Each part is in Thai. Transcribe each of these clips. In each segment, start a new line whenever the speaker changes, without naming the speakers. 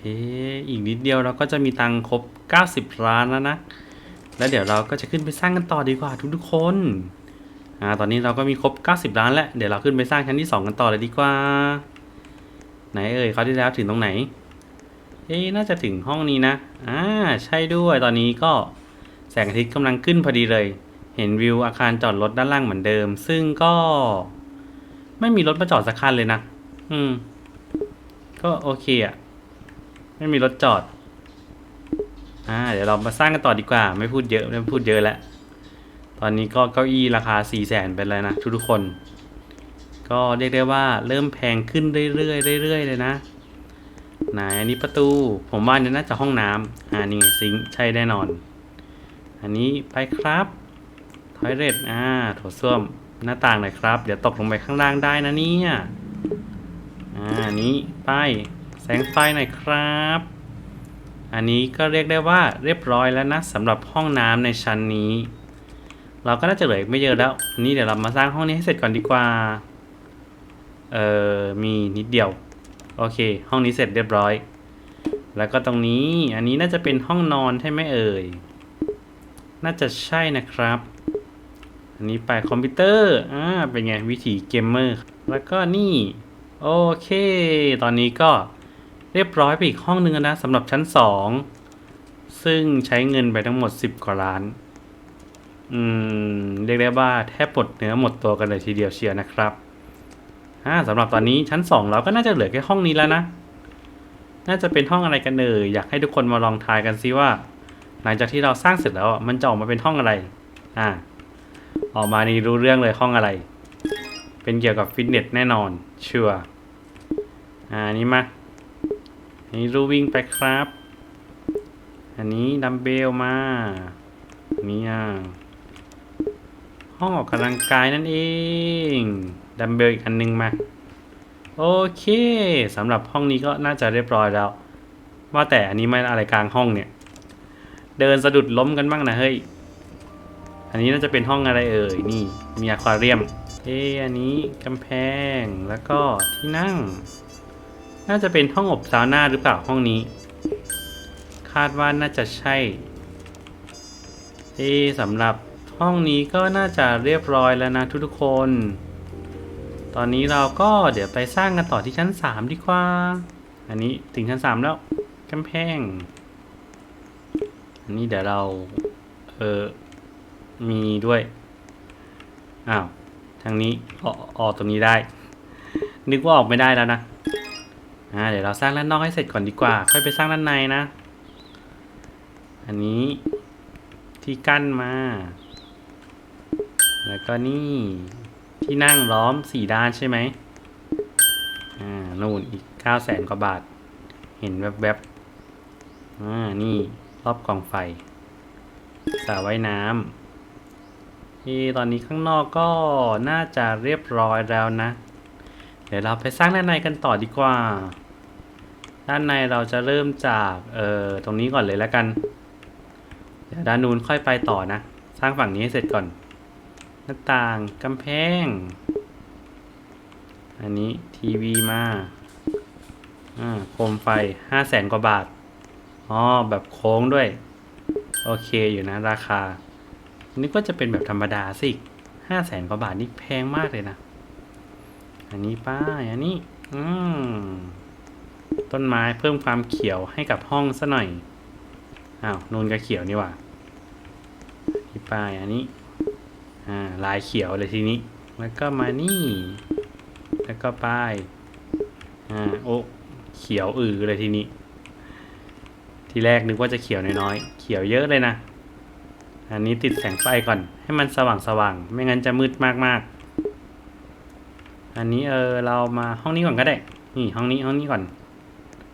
เอ๊อีกนิดเดียวเราก็จะมีตังครบ 90 ล้านแล้วนะ แล้วเดี๋ยวเราก็จะขึ้นไปสร้างกันต่อดีกว่าทุกๆคนอ่าตอนนี้เราก็มีครบ 90 ล้านแล้ว เดี๋ยวเราขึ้นไปสร้างชั้นที่ 2 กันต่อเลยดีกว่า ไหนเอ่ยเขาที่แล้วถึงตรงไหน เอ๊น่าจะถึงห้องนี้นะอ่าใช่ด้วยตอนนี้ก็แสงอาทิตย์กำลังขึ้นพอดีเลย เห็นวิวอาคารจอดรถด้านล่างเหมือนเดิม ซึ่งก็ ไม่มีรถมาจอดสักคันเลยนะ อืม ก็โอเคอะ ไม่มีรถจอด อ่า เดี๋ยวเรามาสร้างกันต่อดีกว่า ไม่พูดเยอะไม่พูดเยอะแล้ว ตอนนี้ก็เก้าอี้ราคา4ี่แสนเป็นแล้วนะทุกๆคน ก็เรียกได้ว่าเริ่มแพงขึ้นเรื่อยๆเรื่อยๆเลยนะไหนอันนี้ประตู ผมว่าเนี่ยน่าจะห้องน้ำอ่านี่ไงซิงใช่แน่นอน อันนี้ไปครับทอยเลทอ่าโถส้วมหน้าต่างหน่อยครับ เดี๋ยวตกลงไปข้างล่างได้นะเนี่ย อ่าอันนี้ป้าย งไฟหน่อยครับ อันนี้ก็เรียกได้ว่าเรียบร้อยแล้วนะสำหรับห้องน้ำในชั้นนี้ เราก็น่าจะเหลือไม่เยอะแล้วนนี้เดี๋ยวเรามาสร้างห้องนี้ให้เสร็จก่อนดีกว่า เอ่อมีนิดเดียว โอเค ห้องนี้เสร็จเรียบร้อย แล้วก็ตรงนี้ อันนี้น่าจะเป็นห้องนอนใช่ไหมเอ่ย น่าจะใช่นะครับอันนี้ไปคอมพิวเตอร์ อ่า เป็นไง วิถีเกมเมอร์ แล้วก็นี่ โอเค ตอนนี้ก็ เรียบร้อยไปอีกห้องหนึ่งนะสำหรับชั้นสองซึ่งใช้เงินไปทั้งหมด10กว่าล้าน อืม เรียกได้ว่าแทบหมดเนื้อหมดตัวกันเลยทีเดียวเชียร์นะครับอ่าสำหรับตอนนี้ชั้นสองเราก็น่าจะเหลือแค่ห้องนี้แล้วนะ น่าจะเป็นห้องอะไรกันเอ่ยอยากให้ทุกคนมาลองทายกันซิว่า หลังจากที่เราสร้างเสร็จแล้วมันจะออกมาเป็นห้องอะไร อ่า ออกมานี่รู้เรื่องเลยห้องอะไร เป็นเกี่ยวกับฟิตเนสแน่นอนเชัวร์อ่านี่มา อันนี้รูวิ่งไปครับ อันนี้ดัมเบลมาอันนี่อะห้องออกกำลังกายนั่นเอง ดัมเบลอีกอันนึงมา โอเคสำหรับห้องนี้ก็น่าจะเรียบร้อยแล้ว ว่าแต่อันนี้มันอะไรกลางห้องเนี่ย เดินสะดุดล้มกันบ้างนะเฮ้ย อันนี้น่าจะเป็นห้องอะไรเอ่ย นี่มีอะควาเรียม เอ๊ะอันนี้กำแพงแล้วก็ที่นั่ง น่าจะเป็นห้องอบซาวน่าหรือเปล่าห้องนี้ คาดว่าน่าจะใช่เอ๊ะสำหรับห้องนี้ก็น่าจะเรียบร้อยแล้วนะทุกๆคน ตอนนี้เราก็เดี๋ยวไปสร้างกันต่อที่ชั้น 3 ดีกว่า อันนี้ถึงชั้น 3 แล้วกำแพง อันนี้เดี๋ยวเรา เออมีด้วย อ้าว ทางนี้ออกออกตรงนี้ได้ นึกว่าออกไม่ได้แล้วนะ อ่าเดี๋ยวเราสร้างด้านนอกให้เสร็จก่อนดีกว่า ค่อยไปสร้างด้านในนะ อันนี้ที่กั้นมา แล้วก็นี่ที่นั่งล้อมสี่ด้านใช่ไหมอ่านู่นอีกเก้าแสนกว่าบาท เห็นแวบๆอ่านี่รอบกองไฟสระว่ายน้ำที่ตอนนี้ข้างนอกก็น่าจะเรียบร้อยแล้วนะ เดี๋ยวเราไปสร้างด้านในกันต่อดีกว่า ด้านในเราจะเริ่มจากเอ่อตรงนี้ก่อนเลยแล้วกัน เดี๋ยวด้านนู้นค่อยไปต่อนะ สร้างฝั่งนี้เสร็จก่อน หน้าต่างกำแพง อันนี้ทีวีมาอ่าโคมไฟห้าแสนกว่าบาท อ๋อ แบบโค้งด้วย โอเคอยู่นะราคานึกว่าจะเป็นแบบธรรมดาสิห้าแสนกว่าบาทนี่แพงมากเลยนะ อันนี้ป้ายอันนี้ อืม ต้นไม้เพิ่มความเขียวให้กับห้องซะหน่อย อ้าวนูนกับเขียวนี่ว่าที่ป้ายอันนี้ อ่า ลายเขียวเลยทีนี้ แล้วก็มานี่ แล้วก็ป้าย อ่า โอ้ เขียวอือเลยทีนี้ ทีแรกนึกว่าจะเขียวน้อยๆ เขียวเยอะเลยนะ อันนี้ติดแสงไฟก่อน ให้มันสว่างๆ ไม่งั้นจะมืดมากๆ อันนี้เออเรามาห้องนี้ก่อนก็ได้ นี่ห้องนี้ห้องนี้ก่อน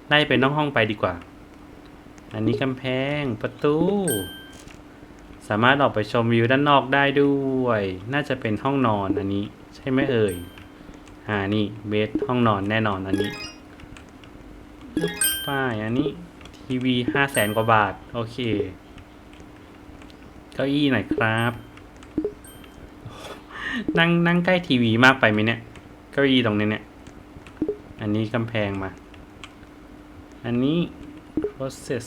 ไล่เป็นห้องไปดีกว่า อันนี้กำแพงประตู สามารถออกไปชมวิวด้านนอกได้ด้วย น่าจะเป็นห้องนอนอันนี้ ใช่ไหมเอ่ย อ่านี่เบสห้องนอนแน่นอนอันนี้ ป้ายอันนี้ทีวีห้าแสนกว่าบาท โอเค เก้าอี้หน่อยครับ นั่งนั่งใกล้ทีวีมากไปไหมเนี่ย เก้าอี้ตรงนี้เนี่ย อันนี้กำแพงมา อันนี้ process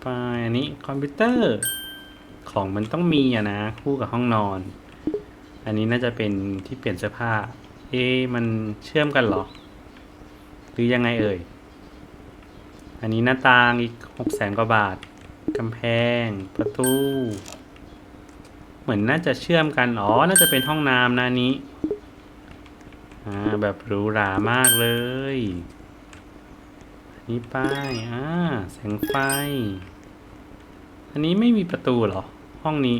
ไปอันนี้คอมพิวเตอร์ของมันต้องมีอะนะ คู่กับห้องนอน อันนี้น่าจะเป็นที่เปลี่ยนเสื้อผ้า เอ๊มันเชื่อมกันเหรอ หรือยังไงเอ่ย อันนี้หน้าต่างอีกหกแสนกว่าบาทกำแพงประตู เหมือนน่าจะเชื่อมกัน อ๋อ น่าจะเป็นห้องน้ำนะนี้ อ่า แบบหรูหรามากเลย นนี้ป้ายอ่าแสงไฟ อันนี้ไม่มีประตูหรอ ห้องนี้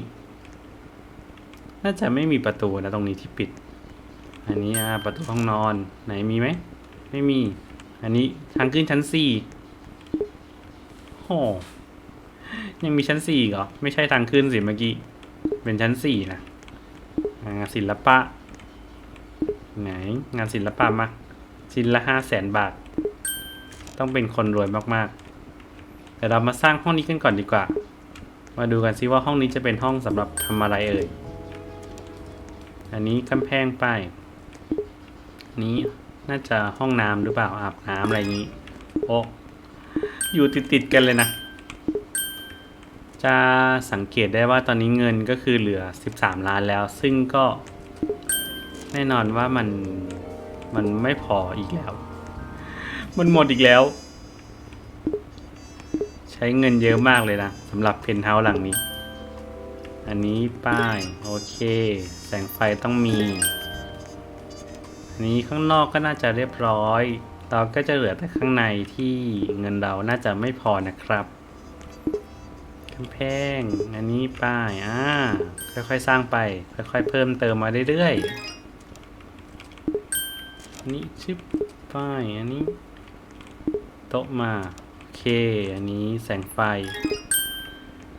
น่าจะไม่มีประตูนะตรงนี้ที่ปิด อันนี้อ่าประตูห้องนอนไหนมีไหม ไม่มี อันนี้ทางขึ้นชั้นสี่โอ้ยังมีชั้นสี่เหรอ ไม่ใช่ทางขึ้นสิเมื่อกี้ เป็นชั้นสี่นะงานศิลปะ ไหน งานศิลปะมาชิ้นละห้าแสนบาท ต้องเป็นคนรวยมากๆเดี๋ยวเรามาสร้างห้องนี้กันก่อนดีกว่า มาดูกันซิว่าห้องนี้จะเป็นห้องสำหรับทำอะไรเอ่ย อันนี้กำแพงไปนนี้น่าจะห้องน้ำหรือเปล่าอาบน้ำอะไรอย่างนี้ โอ้อยู่ติดๆกันเลยนะ จะสังเกตได้ว่าตอนนี้เงินก็คือเหลือ 13 ล้านแล้ว ซึ่งก็แน่นอนว่ามันมันไม่พออีกแล้ว มันหมดอีกแล้ว ใช้เงินเยอะมากเลยนะสำหรับเพนท์เฮาส์หลังนี้ อันนี้ป้าย โอเค แสงไฟต้องมี อันนี้ข้างนอกก็น่าจะเรียบร้อย เราก็จะเหลือแต่ข้างในที่เงินเราน่าจะไม่พอนะครับกำแพง อันนี้ป้าย อ่า ค่อยๆสร้างไป ค่อยๆเพิ่มเติมมาเรื่อยๆอันนี้ชิปป้ายอันนี้ โต๊ะมาโอเค อันนี้แสงไฟ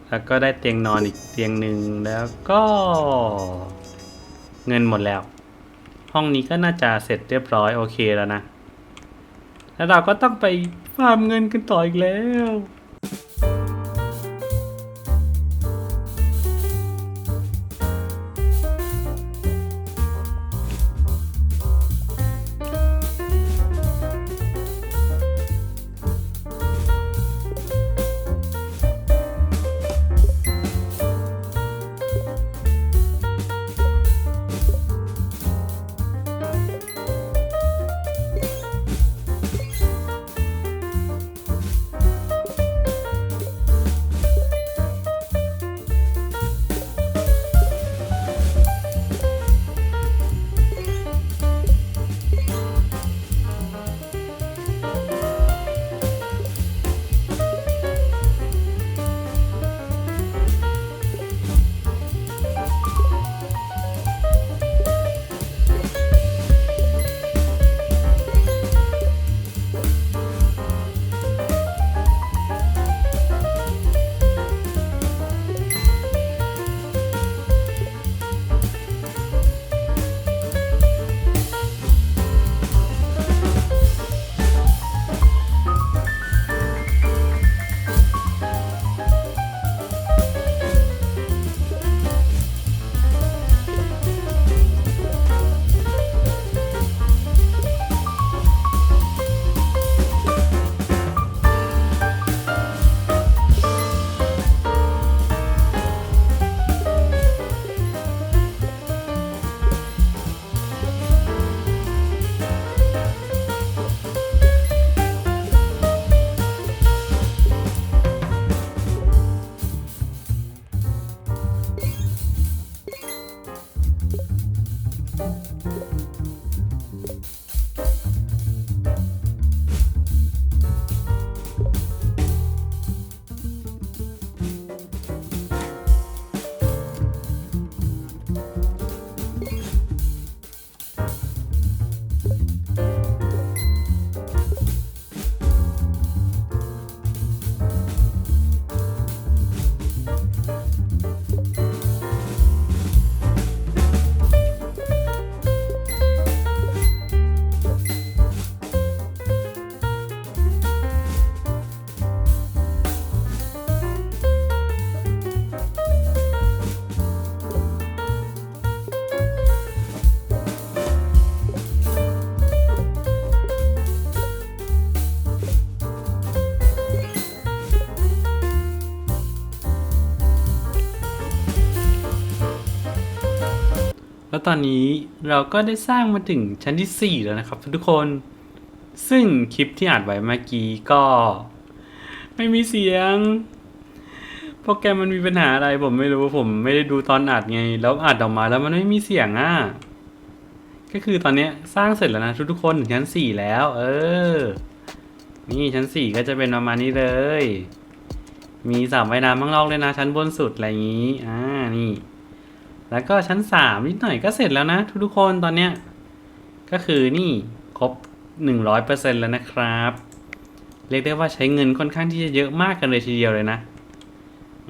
แล้วก็ได้เตียงนอนอีกเตียงหนึ่งแล้วก็ เงินหมดแล้ว ห้องนี้ก็น่าจะเสร็จเรียบร้อยโอเคแล้วนะ แล้วเราก็ต้องไปฟาร์มเงินกันต่ออีกแล้ว แล้วตอนนี้เราก็ได้สร้างมาถึงชั้นที่ 4 แล้วนะครับทุกคน ซึ่งคลิปที่อัดไว้เมื่อกี้ก็ ไม่มีเสียง โปรแกรมมันมีปัญหาอะไรผมไม่รู้ผมไม่ได้ดูตอนอัดไง แล้วอัดออกมาแล้วมันไม่มีเสียงอะ ก็คือตอนนี้สร้างเสร็จแล้วนะทุกๆคนถึงชั้น 4 แล้ว เออ นี่ชั้น 4 ก็จะเป็นประมาณนี้เลย มีสระว่ายน้ำข้างนอกเลยนะชั้นบนสุดอะไรอย่างนี้ อ่า นี่ แล้วก็ชั้นสามนิดหน่อยก็เสร็จแล้วนะ ทุกๆคนตอนเนี้ยก็คือนี่ครบหนึ่งร้อยเปอร์เซ็นแล้วนะครับ เรียกได้ว่าใช้เงินค่อนข้างที่จะเยอะมากกันเลยทีเดียวเลยนะ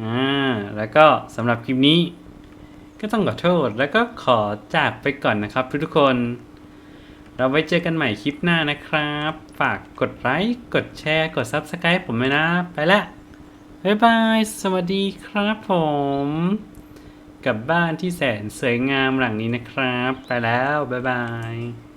อ่าแล้วก็สำหรับคลิปนี้ก็ต้องขอโทษแล้วก็ขอจากไปก่อนนะครับทุกๆคน เราไว้เจอกันใหม่คลิปหน้านะครับ ฝากกดไลค์กดแชร์กด Subscribe ผมเลยนะ ไปละบ๊ายบาย สวัสดีครับผม กับบ้านที่แสนสวยงามหลังนี้นะครับ ไปแล้ว บ๊ายบาย